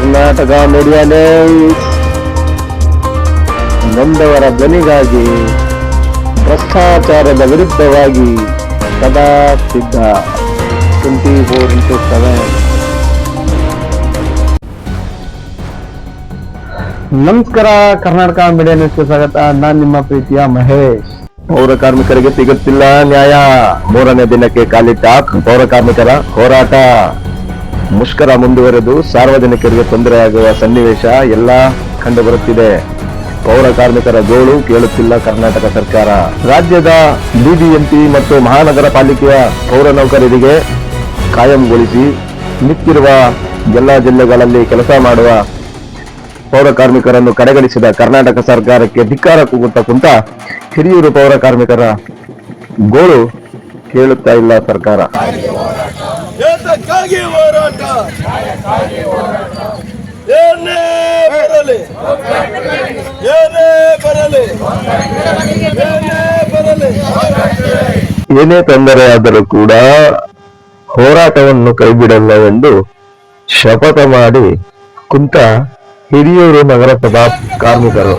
Karnataka media ನೊಂದವರ ಧ್ವನಿಗಾಗಿ, ಭ್ರಷ್ಟಾಚಾರದ ವಿರುದ್ಧವಾಗಿ ಸದಾ ಸಿದ್ಧ. Twenty four into seven. ನಮಸ್ಕಾರ, ಕರ್ನಾಟಕ ಮೀಡಿಯಾ ನ್ಯೂಸ್ಗೆ ಸ್ವಾಗತ. ನಾನ್ ನಿಮ್ಮ ಪ್ರೀತಿಯ ಮಹೇಶ್. ಪೌರ ಕಾರ್ಮಿಕರಿಗೆ ಸಿಗುತ್ತಿಲ್ಲ ನ್ಯಾಯ. ಮೂರನೇ ದಿನಕ್ಕೆ ಕಾಲಿಟ್ಟ ಪೌರ ಕಾರ್ಮಿಕರ ಹೋರಾಟ. ಮುಷ್ಕರ ಮುಂದುವರೆದು ಸಾರ್ವಜನಿಕರಿಗೆ ತೊಂದರೆಯಾಗುವ ಸನ್ನಿವೇಶ ಎಲ್ಲ ಕಂಡು ಬರುತ್ತಿದೆ. ಪೌರ ಕಾರ್ಮಿಕರ ಗೋಳು ಕೇಳುತ್ತಿಲ್ಲ ಕರ್ನಾಟಕ ಸರ್ಕಾರ. ರಾಜ್ಯದ ಬಿಬಿಎಂಪಿ ಮತ್ತು ಮಹಾನಗರ ಪಾಲಿಕೆಯ ಪೌರ ನೌಕರರಿಗೆ ಕಾಯಂಗೊಳಿಸಿ ನಿಂತಿರುವ ಎಲ್ಲ ಜಿಲ್ಲೆಗಳಲ್ಲಿ ಕೆಲಸ ಮಾಡುವ ಪೌರ ಕಾರ್ಮಿಕರನ್ನು ಕಡೆಗಣಿಸಿದ ಕರ್ನಾಟಕ ಸರ್ಕಾರಕ್ಕೆ ಧಿಕ್ಕಾರ ಕೂಗುತ್ತಾ ಕುಂತ ಹಿರಿಯೂರು ಪೌರ ಕಾರ್ಮಿಕರ ಗೋಳು ಕೇಳುತ್ತಾ ಇಲ್ಲ ಸರ್ಕಾರ. ಏತಕ್ಕಾಗಿ ಹೋರಾಟ. ಏನೇ ಬರಲಿ. ಏನೇ ಬರಲಿ. ಏನೇ ಬರಲಿ ಏನೇ ತೊಂದರೆಯಾದರೂ ಕೂಡ ಹೋರಾಟವನ್ನು ಕೈಬಿಡಲ್ಲವೆಂದು ಶಪಥ ಮಾಡಿ ಕುಂತ ಹಿರಿಯೂರು ನಗರಸಭಾ ಕಾರ್ಮಿಕರು.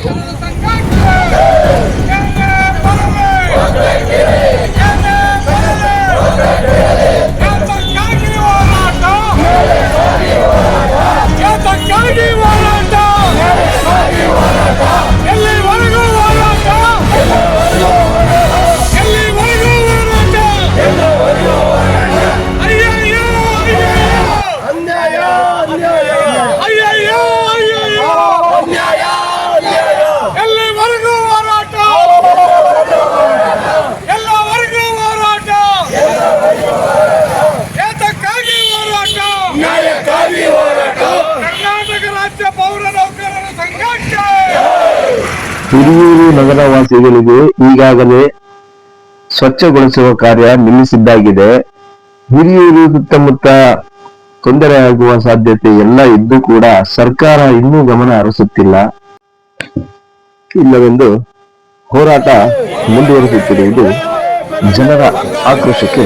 ಹಿರಿಯೂರು ನಗರವಾಸಿಗಳಿಗೆ ಈಗಾಗಲೇ ಸ್ವಚ್ಛಗೊಳಿಸುವ ಕಾರ್ಯ ನಿಲ್ಲಿಸಿದ್ದಾಗಿದೆ. ಹಿರಿಯೂರು ಸುತ್ತಮುತ್ತ ತೊಂದರೆಯಾಗುವ ಸಾಧ್ಯತೆ ಎಲ್ಲ ಇದ್ದು ಕೂಡ ಸರ್ಕಾರ ಇನ್ನೂ ಗಮನ ಹರಿಸುತ್ತಿಲ್ಲ. ಇಲ್ಲವೆಂದು ಹೋರಾಟ ಮುಂದುವರಿಸುತ್ತಿರುವುದು ಜನರ ಆಕ್ರೋಶಕ್ಕೆ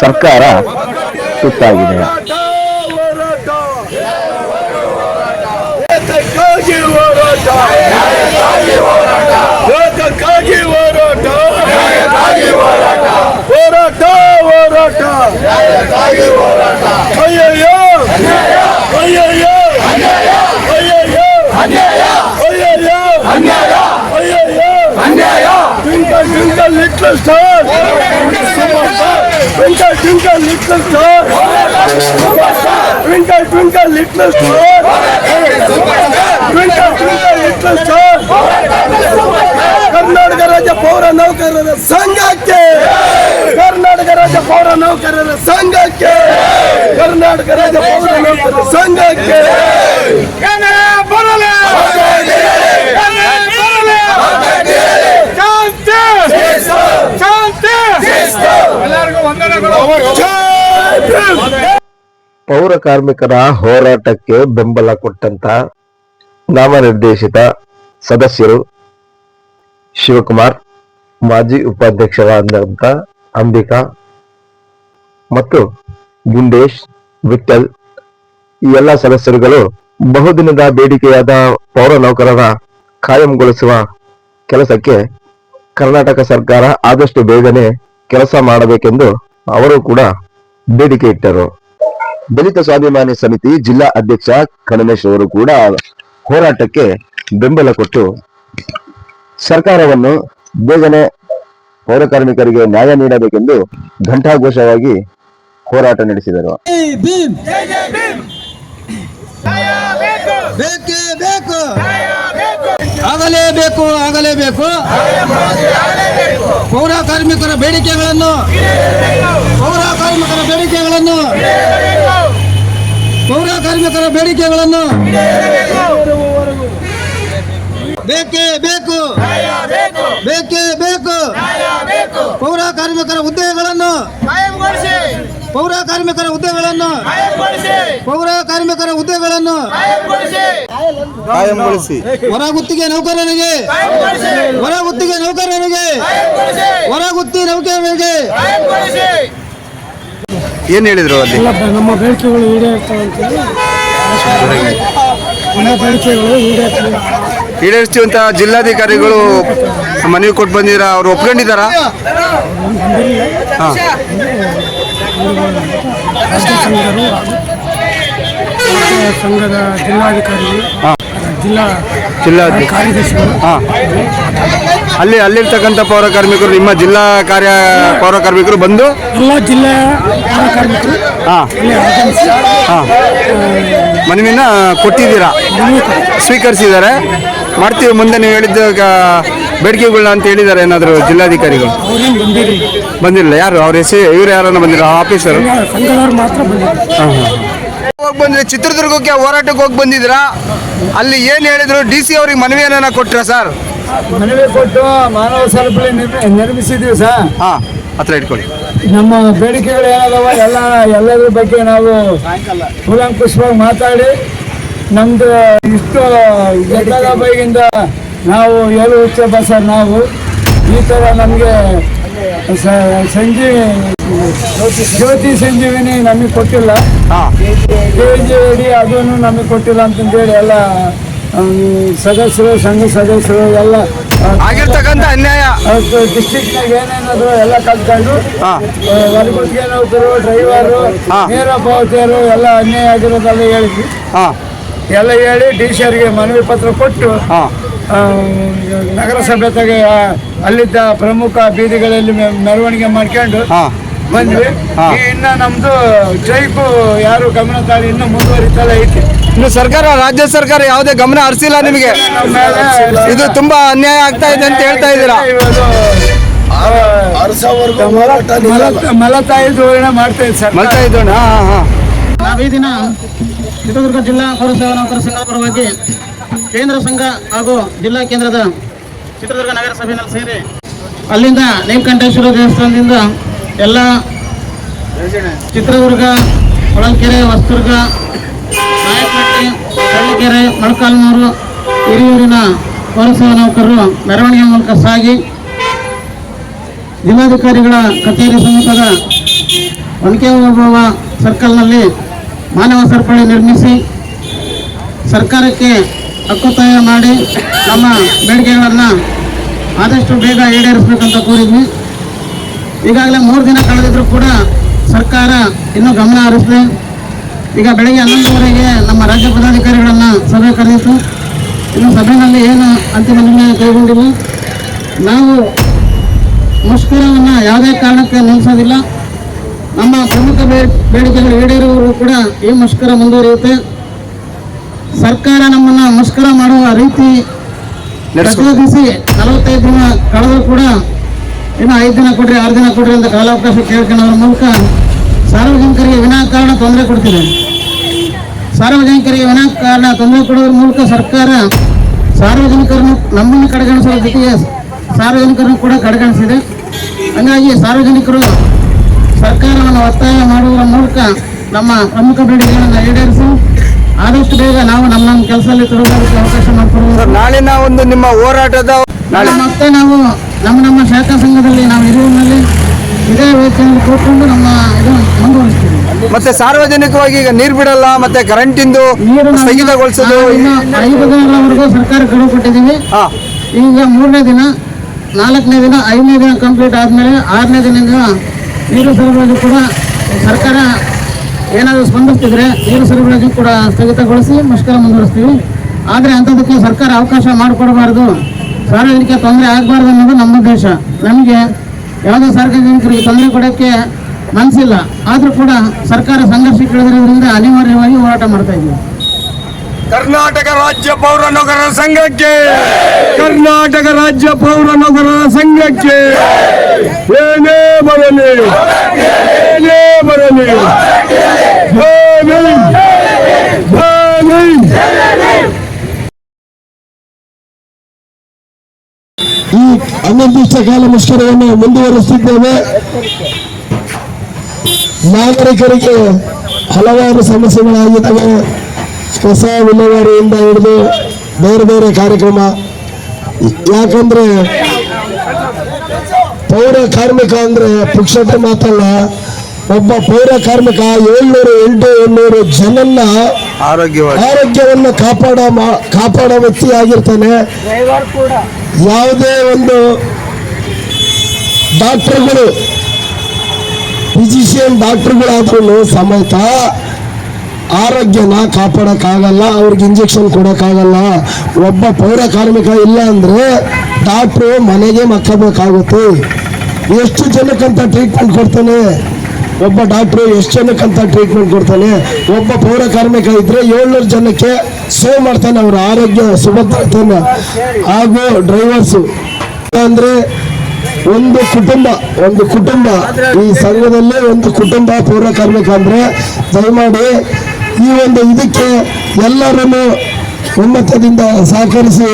ಸರ್ಕಾರ ತುತ್ತಾಗಿದೆ. ಹೋರಾಟ. ಹೋರಾಟ ಹೋರಾಟ ಅಯ್ಯಯ್ಯೋ ಅಯ್ಯಯ್ಯೋ ಅಯ್ಯಯ್ಯೋ ಅಯ್ಯಯ್ಯೋ ಅಯ್ಯಯ್ಯೋ Twinkle, twinkle, little star. Twinkle, twinkle, little star. Twinkle, twinkle, little star. Twinkle, twinkle, little star. Karnataka ರಾಜ್ಯ ಪೌರ ನೌಕರರ ಸಂಘಕ್ಕೆ ಕರ್ನಾಟಕ ರಾಜ್ಯ ಪೌರ ನೌಕರರ ಸಂಘಕ್ಕೆ. ಕರ್ನಾಟಕ ರಾಜ್ಯ ಪೌರ ನೌಕರರ ಸಂಘಕ್ಕೆ. ಪೌರ ಕಾರ್ಮಿಕರ ಹೋರಾಟಕ್ಕೆ ಬೆಂಬಲ ಕೊಟ್ಟಂತ ನಾಮನಿರ್ದೇಶಿತ ಸದಸ್ಯರು ಶಿವಕುಮಾರ್ ಮಾಜಿ ಉಪಾಧ್ಯಕ್ಷರಾದಂತ ಅಂಬಿಕಾ ಮತ್ತು ಗುಂಡೇಶ್ ವಿಠಲ್ ಈ ಎಲ್ಲ ಸದಸ್ಯರುಗಳು ಬಹುದಿನದ ಬೇಡಿಕೆಯಾದ ಪೌರ ನೌಕರರ ಕಾಯಂಗೊಳಿಸುವ ಕೆಲಸಕ್ಕೆ ಕರ್ನಾಟಕ ಸರ್ಕಾರ ಆದಷ್ಟು ಬೇಗನೆ ಕೆಲಸ ಮಾಡಬೇಕೆಂದು ಅವರು ಕೂಡ ಬೇಡಿಕೆ ಇಟ್ಟರು. ದಲಿತ ಸ್ವಾಭಿಮಾನಿ ಸಮಿತಿ ಜಿಲ್ಲಾ ಅಧ್ಯಕ್ಷ ಕಣಮೇಶ್ ಅವರು ಕೂಡ ಹೋರಾಟಕ್ಕೆ ಬೆಂಬಲ ಕೊಟ್ಟು ಸರ್ಕಾರವನ್ನು ಬೇಗನೆ ಪೌರ ಕಾರ್ಮಿಕರಿಗೆ ನ್ಯಾಯ ನೀಡಬೇಕೆಂದು ಘಂಟಾಘೋಷವಾಗಿ ಹೋರಾಟ ನಡೆಸಿದರು. ಆಗಲೇಬೇಕು ಆಗಲೇಬೇಕು. ಪೌರ ಕಾರ್ಮಿಕರ ಬೇಡಿಕೆಗಳನ್ನು, ಪೌರ ಕಾರ್ಮಿಕರ ಬೇಡಿಕೆಗಳನ್ನು, ಪೌರ ಕಾರ್ಮಿಕರ ಬೇಡಿಕೆಗಳನ್ನು ಬೇಕೇ ಬೇಕು ಬೇಕೇ ಬೇಕು. ಪೌರ ಕಾರ್ಮಿಕರ ಹುದ್ದೆಗಳನ್ನು ಪೌರ ಕಾರ್ಮಿಕರ ಹುದ್ದೆಗಳನ್ನು ಪೌರ ಕಾರ್ಮಿಕರ ಹುದ್ದೆಗಳನ್ನು ಹೊರ ಗುತ್ತಿಗೆ ನೌಕರರಿಗೆ ಹೊರ ಗುತ್ತಿಗೆ ನೌಕರರಿಗೆ ಹೊರ ಗುತ್ತಿ ನೌಕರರಿಗೆ ಏನ್ ಹೇಳಿದ್ರು ಅಲ್ಲಿ? ನಮ್ಮ ಬೇಡಿಕೆಗಳು ಈಡೇರ್ತವೆ ಅಂತೇಳಿ ಈಡೇರಿಸ್ತೀವಿ ಅಂತ ಜಿಲ್ಲಾಧಿಕಾರಿಗಳು ಮನವಿ ಕೊಟ್ಟು ಬಂದಿರ ಅವ್ರು ಒಪ್ಕೊಂಡಿದ್ದಾರಾ? ಹಾಂ. ಸಂಘದ ಜಿಲ್ಲಾಧಿಕಾರಿಗಳು ಜಿಲ್ಲಾ ಜಿಲ್ಲಾ ಕಾರ್ಯದರ್ಶಿಗಳು. ಹಾಂ. ಅಲ್ಲಿ ಅಲ್ಲಿರ್ತಕ್ಕಂಥ ಪೌರ ಕಾರ್ಮಿಕರು ನಿಮ್ಮ ಜಿಲ್ಲಾ ಕಾರ್ಯ ಪೌರ ಕಾರ್ಮಿಕರು ಬಂದು? ಎಲ್ಲ ಜಿಲ್ಲಾ ಪೌರ ಕಾರ್ಮಿಕರು ಹಾಂ. ಇಲ್ಲಿ ಆಗಮಿಸಿ ಹಾಂ. ಮನವಿನ ಕೊಟ್ಟಿದ್ದೀರಾ? ಸ್ವೀಕರಿಸಿದ್ದಾರೆ. ಮಾಡ್ತೀವಿ. ಮುಂದೆ ನೀವು ಹೇಳಿದ್ದ ಬೇಡಿಕೆಗಳನ್ನ ಅಂತ ಹೇಳಿದ್ದಾರೆ ಏನಾದರೂ ಜಿಲ್ಲಾಧಿಕಾರಿಗಳು? ಬಂದಿರಲಿಲ್ಲ. ಬಂದಿಲ್ಲ ಯಾರು? ಅವ್ರ ಹೆಸರು ಇವ್ರು ಯಾರನ್ನ ಬಂದಿಲ್ಲ ಆಫೀಸರು ಹಾಂ ಮಾತ್ರ ಬಂದಿದ್ರು. ಹೋಗಿ ಬಂದ್ರೆ ಚಿತ್ರದುರ್ಗಕ್ಕೆ ಹೋರಾಟಕ್ಕೆ ಹೋಗಿ ಬಂದಿದ್ರಾ? ಅಲ್ಲಿ ಏನು ಹೇಳಿದ್ರು? ಡಿ ಸಿ ಅವ್ರಿಗೆ ಮನವಿ ಮನವಿಯನ್ನ ಕೊಟ್ರ ಸರ್? ಮನವಿ ಕೊಟ್ಟು ಮಾನವ ಸರಪಳಿ ನಿರ್ಮಿಸಿದೀವಿ ಸರ್. ಹಾಂ ಹತ್ರ ಇಟ್ಕೊಳ್ಳಿ. ನಮ್ಮ ಬೇಡಿಕೆಗಳು ಏನಾದವ ಎಲ್ಲ ಎಲ್ಲದ್ರ ಬಗ್ಗೆ ನಾವು ಕೂಲಂಕುಷವಾಗಿ ಮಾತಾಡಿ ನಮ್ದು ಇಷ್ಟು ಬೈಗಿಂದ ನಾವು ಏಳು ಉಚ್ಚ ಸರ್ ನಾವು. ಈ ಥರ ನಮಗೆ ಸಂಜೀವಿ ಜ್ಯೋತಿ ಸಂಜೀವಿನಿ ನಮಗೆ ಕೊಟ್ಟಿಲ್ಲ. ಹಾಂ. ಕೆ ಜಿ ಅಡಿ ಅದನ್ನು ನಮಗೆ ಕೊಟ್ಟಿಲ್ಲ ಅಂತಂದೇಳಿ ಎಲ್ಲ ಸದಸ್ಯರು ಸಂಘ ಸದಸ್ಯರು ಎಲ್ಲ ಆಗಿರ್ತಕ್ಕಂಥ ಅನ್ಯಾಯ. ಡಿಸ್ಟಿಕ್ನಾಗ ಏನೇನಾದ್ರು ಎಲ್ಲ ಕಲ್ತ್ಕೊಂಡು ವರ್ಗುಟ್ಗೆ ನೌಕರು ಡ್ರೈವರು. ನೇರ ಪಾವತಿಯರು ಎಲ್ಲ ಅನ್ಯಾಯ ಆಗಿರೋದೆಲ್ಲ ಹೇಳಿದ್ವಿ. ಹಾಂ. ಎಲ್ಲ ಹೇಳಿ ಡಿ ಸಿ ಅವರಿಗೆ ಮನವಿ ಪತ್ರ ಕೊಟ್ಟು ನಗರಸಭೆತಾಗೆ ಅಲ್ಲಿದ್ದ ಪ್ರಮುಖ ಬೀದಿಗಳಲ್ಲಿ ಮೆರವಣಿಗೆ ಮಾಡ್ಕೊಂಡು ಹಾಂ. ಬಂದ್ವಿ. ಇನ್ನ ನಮ್ದು ಜೈಪು ಯಾರು ಗಮನ ತಾಳಿ ಇನ್ನು ಮುಂದುವರಿತಲ್ಲ ಐತಿ. ಇನ್ನು ಸರ್ಕಾರ ರಾಜ್ಯ ಸರ್ಕಾರ ಯಾವುದೇ ಗಮನ ಹರಿಸಿಲ್ಲ ನಿಮಗೆ? ನಮ್ಮ ಮೇಲೆ ಇದು ತುಂಬಾ ಅನ್ಯಾಯ ಆಗ್ತಾ ಇದೆ ಅಂತ ಹೇಳ್ತಾ ಇದ್ದೀರಾ? ಮಲತಾಯಿ ಧೋರಣೆ ಮಾಡ್ತಾ ಇದೆ ಸರ್ ಮಲ್ತಾ ಇದ್ದೋಣ ಹಾಂ. ಹಾಂ ದಿನ ಚಿತ್ರದುರ್ಗ ಜಿಲ್ಲಾ ಪೌರಸೇವಾ ನೌಕರ ಸಂಘದ ಪರವಾಗಿ ಕೇಂದ್ರ ಸಂಘ ಹಾಗೂ ಜಿಲ್ಲಾ ಕೇಂದ್ರದ ಚಿತ್ರದುರ್ಗ ನಗರಸಭೆಯಲ್ಲಿ ಸೇರಿ ಅಲ್ಲಿಂದ ನೇಮಕಂಠೇಶ್ವರ ದೇವಸ್ಥಾನದಿಂದ ಎಲ್ಲ ಚಿತ್ರದುರ್ಗ, ಹೊಳಲ್ಕೆರೆ, ಹೊಸದುರ್ಗ ನಾಯಕನಹಟ್ಟಿ ಚಳ್ಳಕೆರೆ, ಮೊಳಕಾಲ್ಮೂರು, ಹಿರಿಯೂರಿನ ಪೌರಸೇವಾ ನೌಕರರು ಮೆರವಣಿಗೆ ಮೂಲಕ ಸಾಗಿ ಜಿಲ್ಲಾಧಿಕಾರಿಗಳ ಕಚೇರಿ ಸಮೀಪದ ಒನಕೆ ಓಬವ್ವ ಸರ್ಕಲ್ನಲ್ಲಿ ಮಾನವ ಸರಪಳಿ ನಿರ್ಮಿಸಿ ಸರ್ಕಾರಕ್ಕೆ ಹಕ್ಕುತ್ತಾಯ ಮಾಡಿ ನಮ್ಮ ಬೇಡಿಕೆಗಳನ್ನು ಆದಷ್ಟು ಬೇಗ ಈಡೇರಿಸಬೇಕಂತ ಕೋರಿದ್ವಿ. ಈಗಾಗಲೇ ಮೂರು ದಿನ ಕಳೆದಿದ್ದರೂ ಕೂಡ ಸರ್ಕಾರ ಇನ್ನೂ ಗಮನ ಹರಿಸಿದೆ. ಈಗ ಬೆಳಗ್ಗೆ ಹನ್ನೊಂದುವರೆಗೆ ನಮ್ಮ ರಾಜ್ಯ ಪದಾಧಿಕಾರಿಗಳನ್ನು ಸಭೆ ಕರೆಯಿತು ಇನ್ನು ಸಭೆಯಲ್ಲಿ ಏನು ಅಂತಿಮ ನಿರ್ಣಯ ಕೈಗೊಂಡಿಲ್ಲ. ನಾವು ಮುಷ್ಕರವನ್ನು ಯಾವುದೇ ಕಾರಣಕ್ಕೆ ನಿಲ್ಲಿಸೋದಿಲ್ಲ. ನಮ್ಮ ಪ್ರಮುಖ ಬೇಡಿಕೆಗಳು ಈಡೇರುವವರು ಕೂಡ ಈ ಮುಷ್ಕರ ಮುಂದುವರಿಯುತ್ತೆ. ಸರ್ಕಾರ ನಮ್ಮನ್ನ ಮುಷ್ಕರ ಮಾಡುವ ರೀತಿ ಪ್ರಚೋದಿಸಿ ನಲವತ್ತೈದು ದಿನ ಕಳೆದರೂ ಕೂಡ ಇನ್ನು ಐದು ದಿನ ಕೊಡ್ರಿ ಆರು ದಿನ ಕೊಡ್ರಿ ಅಂತ ಕಾಲಾವಕಾಶ ಕೇಳ್ಕೊಳ್ಳೋದ್ರ ಮೂಲಕ ಸಾರ್ವಜನಿಕರಿಗೆ ವಿನಾಕಾರಣ ತೊಂದರೆ ಕೊಡ್ತಿದೆ. ಸಾರ್ವಜನಿಕರಿಗೆ ವಿನಾಕಾರಣ ತೊಂದರೆ ಕೊಡೋದ್ರ ಮೂಲಕ ಸರ್ಕಾರ ಸಾರ್ವಜನಿಕರನ್ನು ನಮ್ಮನ್ನು ಕಡೆಗಣಿಸುವ ಜೊತೆಗೆ ಸಾರ್ವಜನಿಕರನ್ನು ಕೂಡ ಕಡೆಗಣಿಸಿದೆ. ಹಂಗಾಗಿ ಸಾರ್ವಜನಿಕರು ಸರ್ಕಾರವನ್ನು ಒತ್ತಾಯ ಮಾಡುವ ಮೂಲಕ ನಮ್ಮ ಪ್ರಮುಖ ಬೇಡಿಕೆಗಳನ್ನು ಈಡೇರಿಸಿ ಆದಷ್ಟು ಬೇಗ ನಾವು ನಮ್ಮ ನಮ್ಮ ಕೆಲಸದಲ್ಲಿ ತೊಡಗೋದಕ್ಕೆ ಅವಕಾಶ ಮಾಡಿಕೊಡುವುದು ನಾಳಿನ ಒಂದು ನಿಮ್ಮ ಹೋರಾಟದ ನಾಳೆ ಮತ್ತೆ ನಾವು ನಮ್ಮ ನಮ್ಮ ಶಾಖಾ ಸಂಘದಲ್ಲಿ ನಾವು ಇರುವಲ್ಲಿ ಇದೇ ವೇದಿಕೆಯಲ್ಲಿ ಕೂತ್ಕೊಂಡು ನಮ್ಮ ಇದು ಮುಂದುವರಿಸ್ತೀವಿ. ಮತ್ತೆ ಸಾರ್ವಜನಿಕವಾಗಿ ಈಗ ನೀರು ಬಿಡಲ್ಲ ಮತ್ತೆ ಕರೆಂಟಿಂದು ಸ್ಥಗಿತಗೊಳಿಸೋದು ನಾವು ಐದು ದಿನಗಳವರೆಗೂ ಸರ್ಕಾರ ಗಡುವು ಕೊಟ್ಟಿದ್ದೀವಿ. ಈಗ ಮೂರನೇ ದಿನ ನಾಲ್ಕನೇ ದಿನ ಐದನೇ ದಿನ ಕಂಪ್ಲೀಟ್ ಆದಮೇಲೆ ಆರನೇ ದಿನದಿಂದ ನೀರು ಸರಬರಾಜು ಕೂಡ ಸರ್ಕಾರ ಏನಾದರೂ ಸ್ಪಂದಿಸ್ತಿದ್ರೆ ನೀರು ಸರಬರಾಜು ಕೂಡ ಸ್ಥಗಿತಗೊಳಿಸಿ ಮುಷ್ಕರ ಮುಂದುವರಿಸ್ತೀವಿ. ಆದರೆ ಅಂಥದಕ್ಕೆ ಸರ್ಕಾರ ಅವಕಾಶ ಮಾಡಿಕೊಡಬಾರ್ದು. ಸಾರ್ವಜನಿಕ ತೊಂದರೆ ಆಗಬಾರ್ದು ಅನ್ನೋದು ನಮ್ಮ ಉದ್ದೇಶ. ನಮಗೆ ಯಾವುದೇ ಸಾರ್ವಜನಿಕರಿಗೆ ತೊಂದರೆ ಕೊಡೋಕ್ಕೆ ಮನಸ್ಸಿಲ್ಲ ಆದರೂ ಕೂಡ ಸರ್ಕಾರ ಸಂಘರ್ಷಕ್ಕೆ ಕೇಳಿದ್ರಿಂದ ಅನಿವಾರ್ಯವಾಗಿ ಹೋರಾಟ ಮಾಡ್ತಾ ಇದ್ದೀವಿ. ಕರ್ನಾಟಕ ರಾಜ್ಯ ಪೌರ ನೌಕರರ ಸಂಘಕ್ಕೆ, ಕರ್ನಾಟಕ ರಾಜ್ಯ ಪೌರ ನೌಕರರ ಸಂಘಕ್ಕೆ, ಏನೇ ಬರಲಿ ಏನೇ ಬರಲಿ. ಈ ಅನಿರ್ದಿಷ್ಟ ಕಾಲ ಮುಷ್ಕರವನ್ನು ಮುಂದುವರಿಸುತ್ತಿದ್ದೇವೆ ನಾಗರಿಕರಿಗೆ ಹಲವಾರು ಸಮಸ್ಯೆಗಳಾಗಿದ್ದಾವೆ. ಹೊಸ ವಿಲೇವಾರಿಯಿಂದ ಹಿಡಿದು ಬೇರೆ ಬೇರೆ ಕಾರ್ಯಕ್ರಮ. ಯಾಕಂದ್ರೆ ಪೌರ ಕಾರ್ಮಿಕ ಅಂದ್ರೆ ಪುಕ್ಷತೆ ಮಾತಲ್ಲ ಒಬ್ಬ ಪೌರ ಕಾರ್ಮಿಕ ಏಳ್ನೂರು ಎಂಟು ಏಳ್ನೂರು ಜನನ್ನ ಆರೋಗ್ಯವನ್ನ ಆರೋಗ್ಯವನ್ನು ಕಾಪಾಡ ಮಾ- ಕಾಪಾಡೋ ವ್ಯಕ್ತಿ ಆಗಿರ್ತಾನೆ. ಯಾವುದೇ ಒಂದು ಡಾಕ್ಟರ್ಗಳು ಫಿಸಿಷಿಯನ್ ಡಾಕ್ಟರ್ಗಳಾದ್ರೂ ಸಮೇತ ಆರೋಗ್ಯನ ಕಾಪಾಡೋಕ್ಕಾಗಲ್ಲ ಅವ್ರಿಗೆ ಇಂಜೆಕ್ಷನ್ ಕೊಡೋಕ್ಕಾಗಲ್ಲ. ಒಬ್ಬ ಪೌರ ಕಾರ್ಮಿಕ ಇಲ್ಲ ಅಂದರೆ ಡಾಕ್ಟ್ರು ಮನೆಗೆ ಮಕ್ಕಬೇಕಾಗುತ್ತೆ. ಎಷ್ಟು ಜನಕ್ಕಂತ ಟ್ರೀಟ್ಮೆಂಟ್ ಕೊಡ್ತಾನೆ? ಒಬ್ಬ ಡಾಕ್ಟ್ರು ಎಷ್ಟು ಜನಕ್ಕಂತ ಟ್ರೀಟ್ಮೆಂಟ್ ಕೊಡ್ತಾನೆ, ಒಬ್ಬ ಪೌರ ಕಾರ್ಮಿಕ ಇದ್ರೆ ಏಳ್ನೂರು ಜನಕ್ಕೆ ಸೇವ್ ಮಾಡ್ತಾನೆ ಅವರ ಆರೋಗ್ಯ ಸುಭದ್ರತೆಯನ್ನು ಹಾಗೂ ಡ್ರೈವರ್ಸು ಅಂದ್ರೆ ಒಂದು ಕುಟುಂಬ ಒಂದು ಕುಟುಂಬ. ಈ ಸಂಘದಲ್ಲಿ ಒಂದು ಕುಟುಂಬ ಪೌರ ಕಾರ್ಮಿಕ ಅಂದ್ರೆ ದಯಮಾಡಿ ಈ ಒಂದು ಇದಕ್ಕೆ ಎಲ್ಲರನ್ನು ಒಮ್ಮತದಿಂದ ಸಹಕರಿಸಿ.